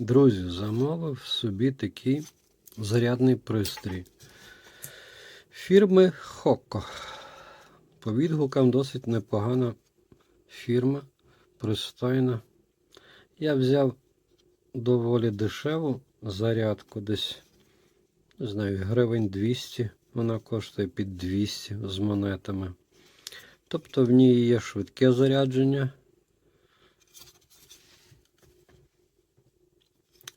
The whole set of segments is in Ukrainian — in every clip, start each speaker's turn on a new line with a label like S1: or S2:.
S1: Друзі, замовив собі такий зарядний пристрій. Фірми Хоко. По відгукам досить непогана фірма, пристойна. Я взяв доволі дешеву зарядку, десь, не знаю, гривень 200. Вона коштує під 200 з монетами. Тобто в ній є швидке зарядження.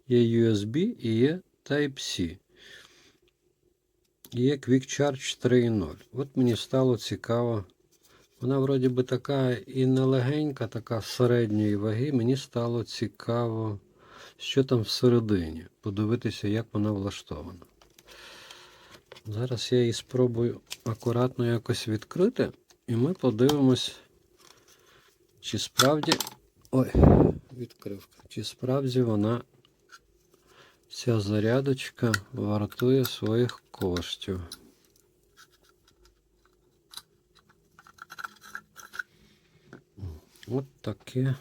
S1: Є USB і є Type-C. Є Quick Charge 3.0. От мені стало цікаво. Вона вроді би така і не легенька, така середньої ваги. Мені стало цікаво, що там всередині. Подивитися, як вона влаштована. Зараз я її спробую акуратно якось відкрити, і ми подивимось, чи справді. Ой, відкрив. Чи справді вона ця зарядочка вартує своїх коштів. От таке.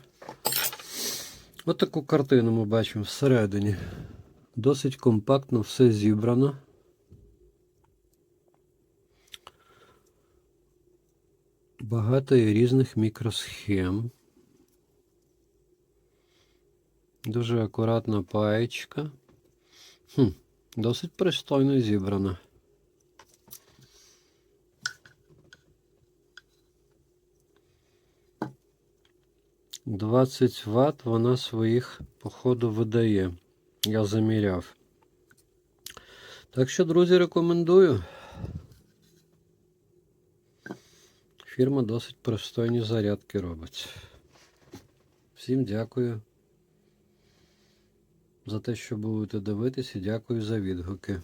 S1: От таку картину ми бачимо всередині. Досить компактно все зібрано. Багато є різних мікросхем. Дуже акуратна паєчка. Хм, досить пристойно зібрана. Двадцять Вт вона своїх, походу, видає. Я заміряв. Так що, друзі, рекомендую. Фірма досить пристойні зарядки робить. Всім дякую за те, що будете дивитися, дякую за відгуки.